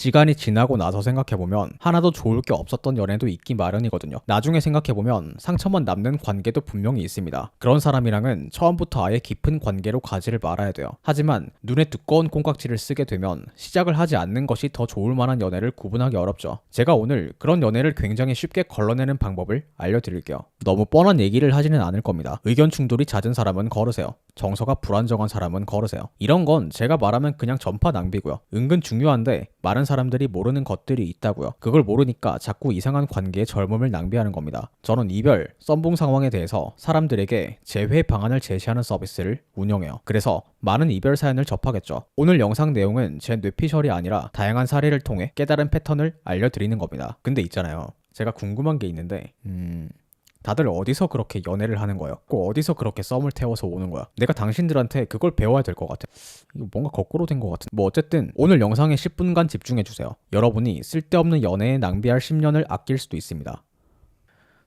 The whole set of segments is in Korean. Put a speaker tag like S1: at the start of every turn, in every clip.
S1: 시간이 지나고 나서 생각해보면 하나도 좋을 게 없었던 연애도 있기 마련이거든요. 나중에 생각해보면 상처만 남는 관계도 분명히 있습니다. 그런 사람이랑은 처음부터 아예 깊은 관계로 가지를 말아야 돼요. 하지만 눈에 두꺼운 콩깍지를 쓰게 되면 시작을 하지 않는 것이 더 좋을 만한 연애를 구분하기 어렵죠. 제가 오늘 그런 연애를 굉장히 쉽게 걸러내는 방법을 알려드릴게요. 너무 뻔한 얘기를 하지는 않을 겁니다. 의견 충돌이 잦은 사람은 걸으세요. 정서가 불안정한 사람은 걸으세요. 이런 건 제가 말하면 그냥 전파 낭비고요. 은근 중요한데 많은 사람들이 모르는 것들이 있다고요. 그걸 모르니까 자꾸 이상한 관계에 젊음을 낭비하는 겁니다. 저는 이별, 썸봉 상황에 대해서 사람들에게 재회 방안을 제시하는 서비스를 운영해요. 그래서 많은 이별 사연을 접하겠죠. 오늘 영상 내용은 제 뇌피셜이 아니라 다양한 사례를 통해 깨달은 패턴을 알려드리는 겁니다. 근데 있잖아요. 제가 궁금한 게 있는데, 음, 다들 어디서 그렇게 연애를 하는 거예요? 꼭 어디서 그렇게 썸을 태워서 오는 거야? 내가 당신들한테 그걸 배워야 될 것 같아. 이거 뭔가 거꾸로 된 것 같은. 뭐 어쨌든 오늘 영상에 10분간 집중해 주세요. 여러분이 쓸데없는 연애에 낭비할 10년을 아낄 수도 있습니다.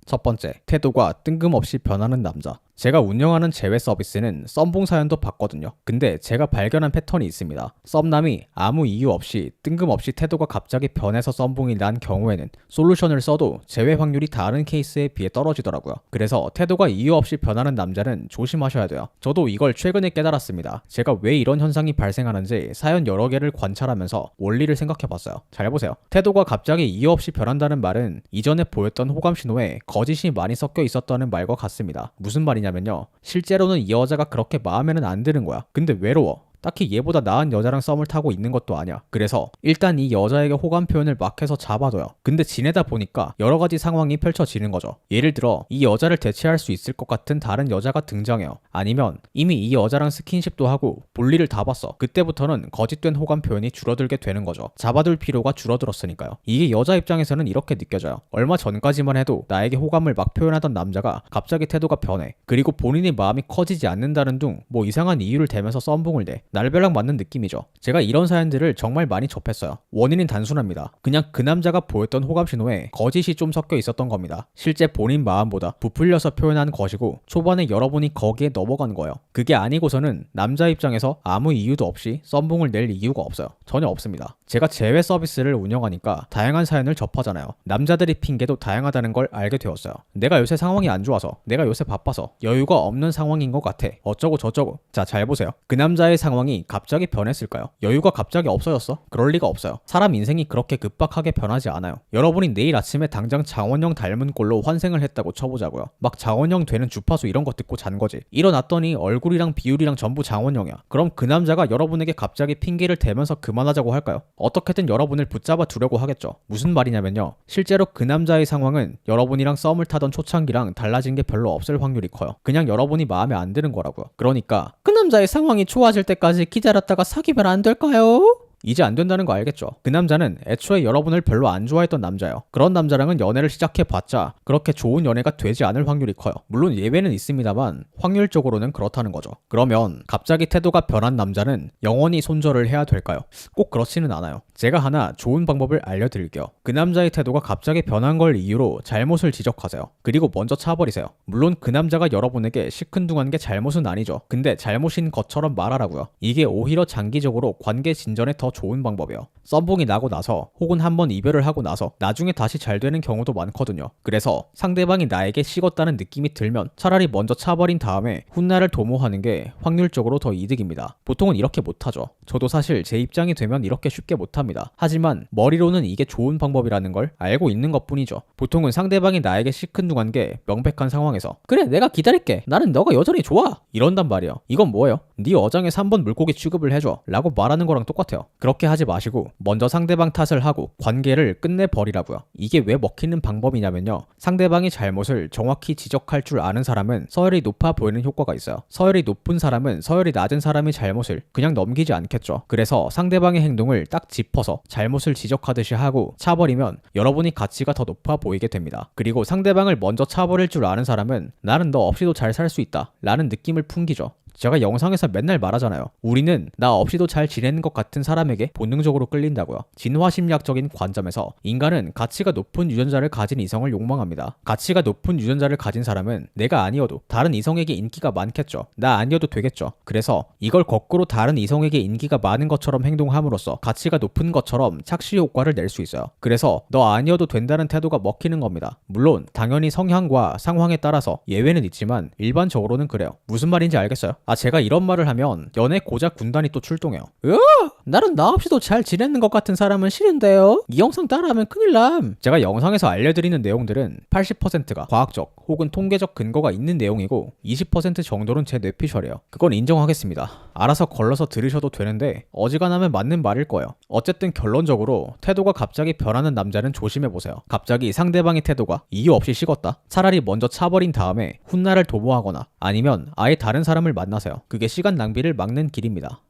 S1: 첫 번째, 태도가 뜬금없이 변하는 남자. 제가 운영하는 제외 서비스는 썸봉 사연도 봤거든요. 근데 제가 발견한 패턴이 있습니다. 썸남이 아무 이유 없이 뜬금없이 태도가 갑자기 변해서 썸봉이 난 경우에는 솔루션을 써도 제외 확률이 다른 케이스에 비해 떨어지더라고요. 그래서 태도가 이유 없이 변하는 남자는 조심하셔야 돼요. 저도 이걸 최근에 깨달았습니다. 제가 왜 이런 현상이 발생하는지 사연 여러 개를 관찰하면서 원리를 생각해 봤어요. 잘 보세요. 태도가 갑자기 이유 없이 변한다는 말은 이전에 보였던 호감 신호에 거짓이 많이 섞여 있었다는 말과 같습니다. 무슨 말 이냐면요. 실제로는 이 여자가 그렇게 마음에는 안 드는 거야. 근데 외로워. 딱히 얘보다 나은 여자랑 썸을 타고 있는 것도 아니야. 그래서 일단 이 여자에게 호감 표현을 막 해서 잡아둬요. 근데 지내다 보니까 여러 가지 상황이 펼쳐지는 거죠. 예를 들어 이 여자를 대체할 수 있을 것 같은 다른 여자가 등장해요. 아니면 이미 이 여자랑 스킨십도 하고 볼일을 다 봤어. 그때부터는 거짓된 호감 표현이 줄어들게 되는 거죠. 잡아둘 필요가 줄어들었으니까요. 이게 여자 입장에서는 이렇게 느껴져요. 얼마 전까지만 해도 나에게 호감을 막 표현하던 남자가 갑자기 태도가 변해. 그리고 본인의 마음이 커지지 않는다는 둥 뭐 이상한 이유를 대면서 썸붕을 내. 날벼락 맞는 느낌이죠. 제가 이런 사연들을 정말 많이 접했어요. 원인은 단순합니다. 그냥 그 남자가 보였던 호감 신호에 거짓이 좀 섞여 있었던 겁니다. 실제 본인 마음보다 부풀려서 표현한 것이고 초반에 여러분이 거기에 넘어간 거예요. 그게 아니고서는 남자 입장에서 아무 이유도 없이 썸붕을 낼 이유가 없어요. 전혀 없습니다. 제가 제외 서비스를 운영하니까 다양한 사연을 접하잖아요. 남자들이 핑계도 다양하다는 걸 알게 되었어요. 내가 요새 상황이 안 좋아서, 내가 요새 바빠서 여유가 없는 상황인 것 같아. 어쩌고 저쩌고. 자, 잘 보세요. 그 남자의 상황 이 갑자기 변했을까요? 여유가 갑자기 없어졌어? 그럴 리가 없어요. 사람 인생이 그렇게 급박하게 변하지 않아요. 여러분이 내일 아침에 당장 장원영 닮은 꼴로 환생을 했다고 쳐보자고요. 막 장원영 되는 주파수 이런 거 듣고 잔 거지. 일어났더니 얼굴이랑 비율이랑 전부 장원영이야. 그럼 그 남자가 여러분에게 갑자기 핑계를 대면서 그만하자고 할까요? 어떻게든 여러분을 붙잡아 두려고 하겠죠. 무슨 말이냐면요. 실제로 그 남자의 상황은 여러분이랑 썸을 타던 초창기랑 달라진 게 별로 없을 확률이 커요. 그냥 여러분이 마음에 안 드는 거라고요. 그러니까 그 남자의 상황이 좋아질 때까지 기다렸다가 사귀면 안 될까요? 이제 안 된다는 거 알겠죠? 그 남자는 애초에 여러분을 별로 안 좋아했던 남자예요. 그런 남자랑은 연애를 시작해봤자 그렇게 좋은 연애가 되지 않을 확률이 커요. 물론 예외는 있습니다만 확률적으로는 그렇다는 거죠. 그러면 갑자기 태도가 변한 남자는 영원히 손절을 해야 될까요? 꼭 그렇지는 않아요. 제가 하나 좋은 방법을 알려드릴게요. 그 남자의 태도가 갑자기 변한 걸 이유로 잘못을 지적하세요. 그리고 먼저 차버리세요. 물론 그 남자가 여러분에게 시큰둥한 게 잘못은 아니죠. 근데 잘못인 것처럼 말하라고요. 이게 오히려 장기적으로 관계 진전에 더 좋은 방법이에요. 썸봉이 나고 나서 혹은 한번 이별을 하고 나서 나중에 다시 잘 되는 경우도 많거든요. 그래서 상대방이 나에게 식었다는 느낌이 들면 차라리 먼저 차버린 다음에 훗날을 도모하는 게 확률적으로 더 이득입니다. 보통은 이렇게 못하죠. 저도 사실 제 입장이 되면 이렇게 쉽게 못합니다. 하지만 머리로는 이게 좋은 방법이라는 걸 알고 있는 것 뿐이죠. 보통은 상대방이 나에게 시큰둥한 게 명백한 상황에서 그래 내가 기다릴게 나는 너가 여전히 좋아 이런단 말이에요. 이건 뭐예요? 네 어장에 3번 물고기 취급을 해줘 라고 말하는 거랑 똑같아요. 그렇게 하지 마시고 먼저 상대방 탓을 하고 관계를 끝내버리라고요. 이게 왜 먹히는 방법이냐면요. 상대방의 잘못을 정확히 지적할 줄 아는 사람은 서열이 높아 보이는 효과가 있어요. 서열이 높은 사람은 서열이 낮은 사람의 잘못을 그냥 넘기지 않겠죠. 그래서 상대방의 행동을 딱 짚어서 잘못을 지적하듯이 하고 차버리면 여러분이 가치가 더 높아 보이게 됩니다. 그리고 상대방을 먼저 차버릴 줄 아는 사람은 나는 너 없이도 잘 살 수 있다 라는 느낌을 풍기죠. 제가 영상에서 맨날 말하잖아요. 우리는 나 없이도 잘 지내는 것 같은 사람에게 본능적으로 끌린다고요. 진화심리학적인 관점에서 인간은 가치가 높은 유전자를 가진 이성을 욕망합니다. 가치가 높은 유전자를 가진 사람은 내가 아니어도 다른 이성에게 인기가 많겠죠. 나 아니어도 되겠죠. 그래서 이걸 거꾸로 다른 이성에게 인기가 많은 것처럼 행동함으로써 가치가 높은 것처럼 착시 효과를 낼 수 있어요. 그래서 너 아니어도 된다는 태도가 먹히는 겁니다. 물론 당연히 성향과 상황에 따라서 예외는 있지만 일반적으로는 그래요. 무슨 말인지 알겠어요? 아 제가 이런 말을 하면 연애 고작 군단이 또 출동해요. 으 나는 나 없이도 잘 지내는 것 같은 사람은 싫은데요. 이 영상 따라하면 큰일 남. 제가 영상에서 알려드리는 내용들은 80%가 과학적 혹은 통계적 근거가 있는 내용이고 20% 정도는 제 뇌피셜이에요. 그건 인정하겠습니다. 알아서 걸러서 들으셔도 되는데 어지간하면 맞는 말일 거예요. 어쨌든 결론적으로 태도가 갑자기 변하는 남자는 조심해 보세요. 갑자기 상대방의 태도가 이유 없이 식었다. 차라리 먼저 차버린 다음에 훗날을 도모하거나 아니면 아예 다른 사람을 만나세요. 그게 시간 낭비를 막는 길입니다.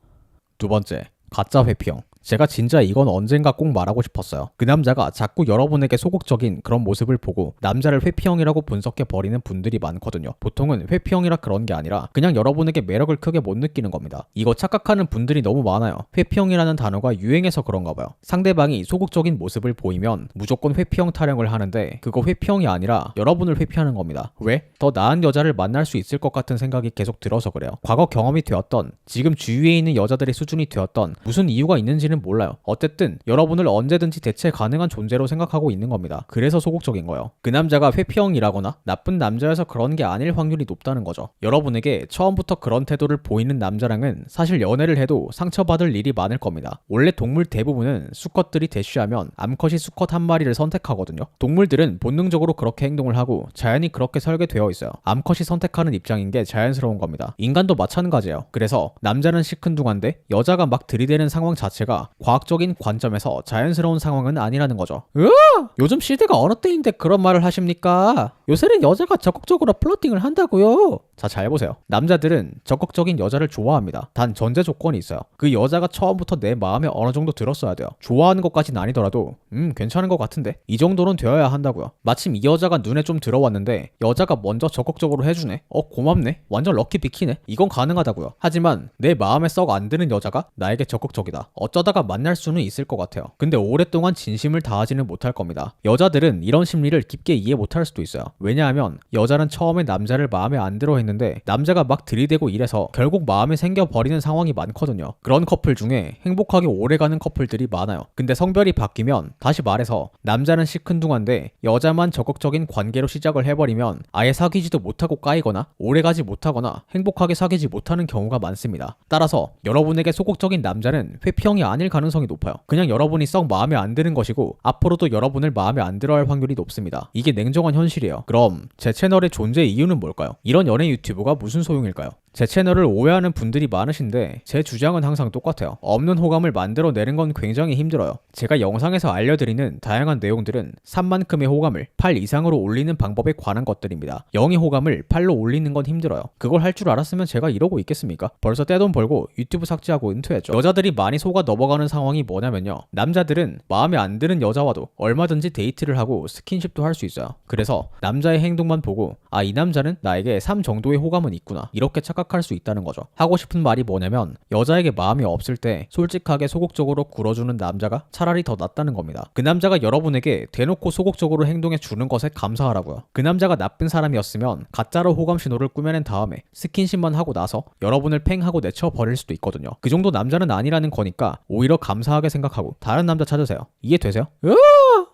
S1: 두 번째, 가짜 회피형. 제가 진짜 이건 언젠가 꼭 말하고 싶었어요. 그 남자가 자꾸 여러분에게 소극적인 그런 모습을 보고 남자를 회피형이라고 분석해 버리는 분들이 많거든요. 보통은 회피형이라 그런 게 아니라 그냥 여러분에게 매력을 크게 못 느끼는 겁니다. 이거 착각하는 분들이 너무 많아요. 회피형이라는 단어가 유행해서 그런가 봐요. 상대방이 소극적인 모습을 보이면 무조건 회피형 타령을 하는데 그거 회피형이 아니라 여러분을 회피하는 겁니다. 왜? 더 나은 여자를 만날 수 있을 것 같은 생각이 계속 들어서 그래요. 과거 경험이 되었던 지금 주위에 있는 여자들의 수준이 되었던 무슨 이유가 있는지는 몰라요. 어쨌든 여러분을 언제든지 대체 가능한 존재로 생각하고 있는 겁니다. 그래서 소극적인 거예요. 그 남자가 회피형이라거나 나쁜 남자여서 그런 게 아닐 확률이 높다는 거죠. 여러분에게 처음부터 그런 태도를 보이는 남자랑은 사실 연애를 해도 상처받을 일이 많을 겁니다. 원래 동물 대부분은 수컷들이 대쉬하면 암컷이 수컷 한 마리를 선택하거든요. 동물들은 본능적으로 그렇게 행동을 하고 자연이 그렇게 설계되어 있어요. 암컷이 선택하는 입장인 게 자연스러운 겁니다. 인간도 마찬가지예요. 그래서 남자는 시큰둥한데 여자가 막 들이대는 상황 자체가 과학적인 관점에서 자연스러운 상황은 아니라는 거죠. 으 요즘 시대가 어느 때인데 그런 말을 하십니까? 요새는 여자가 적극적으로 플러팅을 한다고요. 자, 잘 보세요. 남자들은 적극적인 여자를 좋아합니다. 단 전제 조건이 있어요. 그 여자가 처음부터 내 마음에 어느 정도 들었어야 돼요. 좋아하는 것까지는 아니더라도 음, 괜찮은 것 같은데. 이 정도는 되어야 한다고요. 마침 이 여자가 눈에 좀 들어왔는데 여자가 먼저 적극적으로 해주네. 어, 고맙네. 완전 럭키 비키네. 이건 가능하다고요. 하지만 내 마음에 썩 안 드는 여자가 나에게 적극적이다. 어쩌다가 만날 수는 있을 것 같아요. 근데 오랫동안 진심을 다하지는 못할 겁니다. 여자들은 이런 심리를 깊게 이해 못할 수도 있어요. 왜냐하면 여자는 처음에 남자를 마음에 안 들어 했는데 남자가 막 들이대고 이래서 결국 마음에 생겨버리는 상황이 많거든요. 그런 커플 중에 행복하게 오래가는 커플들이 많아요. 근데 성별이 바뀌면 다시 말해서 남자는 시큰둥한데 여자만 적극적인 관계로 시작을 해버리면 아예 사귀지도 못하고 까이거나 오래가지 못하거나 행복하게 사귀지 못하는 경우가 많습니다. 따라서 여러분에게 소극적인 남자는 회피형이 아닐 가능성이 높아요. 그냥 여러분이 썩 마음에 안 드는 것이고 앞으로도 여러분을 마음에 안 들어 할 확률이 높습니다. 이게 냉정한 현실이에요. 그럼 제 채널의 존재 이유는 뭘까요? 이런 연애 유튜브가 무슨 소용일까요? 제 채널을 오해하는 분들이 많으신데 제 주장은 항상 똑같아요. 없는 호감을 만들어내는 건 굉장히 힘들어요. 제가 영상에서 알려드리는 다양한 내용들은 3만큼의 호감을 8 이상으로 올리는 방법에 관한 것들입니다. 0의 호감을 8로 올리는 건 힘들어요. 그걸 할 줄 알았으면 제가 이러고 있겠습니까? 벌써 떼돈 벌고 유튜브 삭제하고 은퇴했죠. 여자들이 많이 속아 넘어가는 상황이 뭐냐면요. 남자들은 마음에 안 드는 여자와도 얼마든지 데이트를 하고 스킨십도 할 수 있어요. 그래서 남자의 행동만 보고 아 이 남자는 나에게 3 정도의 호감은 있구나 이렇게 착각 할 수 있다는 거죠. 하고 싶은 말이 뭐냐면 여자에게 마음이 없을 때 솔직하게 소극적으로 굴어주는 남자가 차라리 더 낫다는 겁니다. 그 남자가 여러분에게 대놓고 소극적으로 행동해 주는 것에 감사하라고요. 그 남자가 나쁜 사람이었으면 가짜로 호감 신호를 꾸며낸 다음에 스킨십만 하고 나서 여러분을 팽하고 내쳐 버릴 수도 있거든요. 그 정도 남자는 아니라는 거니까 오히려 감사하게 생각하고 다른 남자 찾으세요. 이해되세요? 으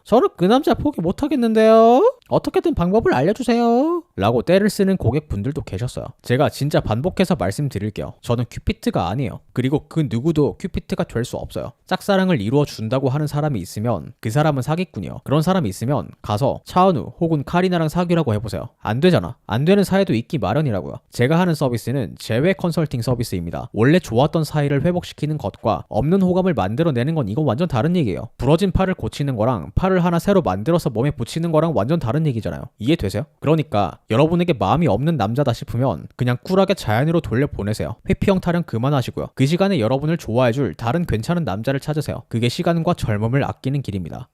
S1: 저는 그 남자 포기 못 하겠는데요. 어떻게든 방법을 알려주세요. 라고 때를 쓰는 고객분들도 계셨어요. 제가 진짜 반복해서 말씀드릴게요. 저는 큐피트가 아니에요. 그리고 그 누구도 큐피트가 될 수 없어요. 짝사랑을 이루어 준다고 하는 사람이 있으면 그 사람은 사기꾼이요. 그런 사람이 있으면 가서 차은우 혹은 카리나랑 사귀라고 해보세요. 안 되잖아. 안 되는 사이도 있기 마련이라고요. 제가 하는 서비스는 재회 컨설팅 서비스입니다. 원래 좋았던 사이를 회복시키는 것과 없는 호감을 만들어내는 건 이건 완전 다른 얘기예요. 부러진 팔을 고치는 거랑 팔을 하나 새로 만들어서 몸에 붙이는 거랑 완전 다른 얘기잖아요. 이해되세요? 그러니까 여러분에게 마음이 없는 남자다 싶으면 그냥 쿨하게 자연으로 돌려보내세요. 회피형 타령 그만하시고요. 그 시간에 여러분을 좋아해줄 다른 괜찮은 남자를 찾으세요. 그게 시간과 젊음을 아끼는 길입니다.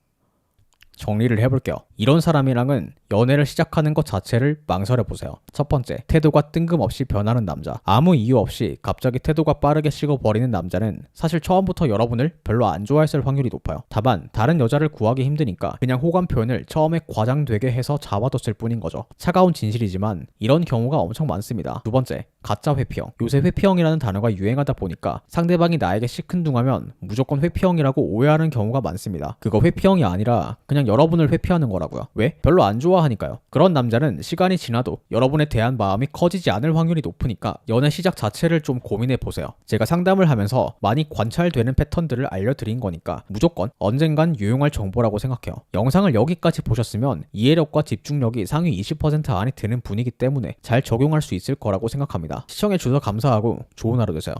S1: 정리를 해볼게요. 이런 사람이랑은 연애를 시작하는 것 자체를 망설여 보세요. 첫 번째, 태도가 뜬금없이 변하는 남자. 아무 이유 없이 갑자기 태도가 빠르게 식어버리는 남자는 사실 처음부터 여러분을 별로 안 좋아했을 확률이 높아요. 다만 다른 여자를 구하기 힘드니까 그냥 호감 표현을 처음에 과장되게 해서 잡아뒀을 뿐인 거죠. 차가운 진실이지만 이런 경우가 엄청 많습니다. 두 번째, 가짜 회피형. 요새 회피형이라는 단어가 유행하다 보니까 상대방이 나에게 시큰둥하면 무조건 회피형이라고 오해하는 경우가 많습니다. 그거 회피형이 아니라 그냥 여러분을 회피하는 거라고요. 왜? 별로 안 좋아하니까요. 그런 남자는 시간이 지나도 여러분에 대한 마음이 커지지 않을 확률이 높으니까 연애 시작 자체를 좀 고민해 보세요. 제가 상담을 하면서 많이 관찰되는 패턴들을 알려드린 거니까 무조건 언젠간 유용할 정보라고 생각해요. 영상을 여기까지 보셨으면 이해력과 집중력이 상위 20% 안에 드는 분이기 때문에 잘 적용할 수 있을 거라고 생각합니다. 시청해 주셔서 감사하고 좋은 하루 되세요.